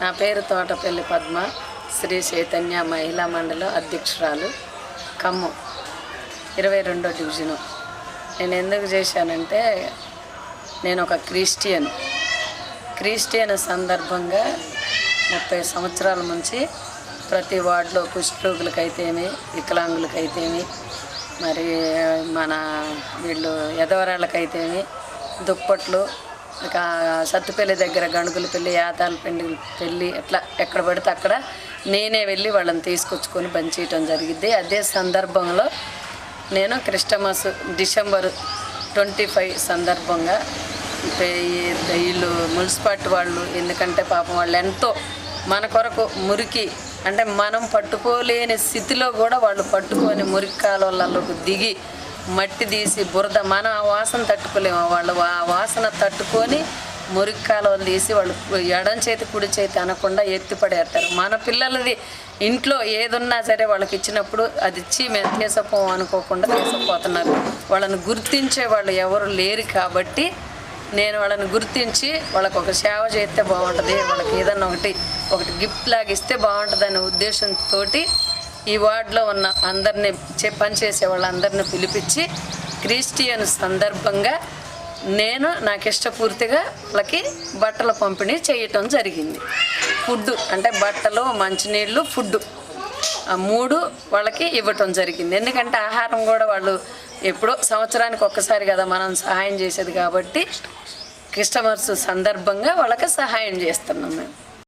నా పేరు తోటపల్లి పద్మ. శ్రీ చైతన్య మహిళా మండలం అధ్యక్షురాలు. ఖమ్మం ఇరవై రెండో డివిజను. నేను ఎందుకు చేశానంటే నేను ఒక క్రిస్టియన్. క్రిస్టియన్ సందర్భంగా ముప్పై సంవత్సరాల నుంచి ప్రతి వార్డులో కుష్ఠరోగులకైతేమి వికలాంగులకైతేమి మరి మన వీళ్ళు ఎదవరాళ్ళకైతేమి దుప్పట్లు ఇంకా సత్తుపల్లి దగ్గర గణుగుల పెళ్ళి యాతాల పెళ్ళి పెళ్ళి అట్లా ఎక్కడ పడితే అక్కడ నేనే వెళ్ళి వాళ్ళని తీసుకొచ్చుకొని పనిచేయటం జరిగింది అదే సందర్భంలో నేను క్రిస్టమస్ డిసెంబర్ ట్వంటీ ఫైవ్ సందర్భంగా వీళ్ళు మున్సిపాలిటీ వాళ్ళు ఎందుకంటే పాపం వాళ్ళు ఎంతో మన కొరకు మురికి అంటే మనం పట్టుకోలేని స్థితిలో కూడా వాళ్ళు పట్టుకొని మురికి కాలువలలోకి దిగి మట్టి తీసి బురద మన ఆ వాసన తట్టుకోలేము. వాళ్ళు ఆ వాసన తట్టుకొని మురికి కాలువలు తీసి వాళ్ళు ఎడం చేతి కుడి చేతి అనకుండా ఎత్తిపడేస్తారు. మన పిల్లలది ఇంట్లో ఏదున్నా సరే వాళ్ళకి ఇచ్చినప్పుడు అది ఇచ్చి మేము తీసపోం అనుకోకుండా తీసపోతున్నారు. వాళ్ళని గుర్తించే వాళ్ళు ఎవరు లేరు కాబట్టి నేను వాళ్ళని గుర్తించి వాళ్ళకి ఒక సేవ చేస్తే బాగుంటుంది. వాళ్ళకి ఏదన్నా ఒకటి ఒకటి గిఫ్ట్ లాగా ఇస్తే బాగుంటుంది అనే ఉద్దేశంతో ఈ వార్డులో ఉన్న అందరినీ చే- పనిచేసే వాళ్ళందరినీ పిలిపించి క్రిస్టియన్ సందర్భంగా నేను నాకు ఇష్టపూర్తిగా వాళ్ళకి బట్టల పంపిణీ చేయటం జరిగింది. ఫుడ్ అంటే బట్టలు మంచినీళ్ళు ఫుడ్ ఆ మూడు వాళ్ళకి ఇవ్వటం జరిగింది. ఎందుకంటే ఆహారం కూడా వాళ్ళు ఎప్పుడో సంవత్సరానికి ఒక్కసారి కదా మనం సహాయం చేసేది కాబట్టి క్రిస్టమర్స్ సందర్భంగా వాళ్ళకి సహాయం చేస్తున్నాం మేము.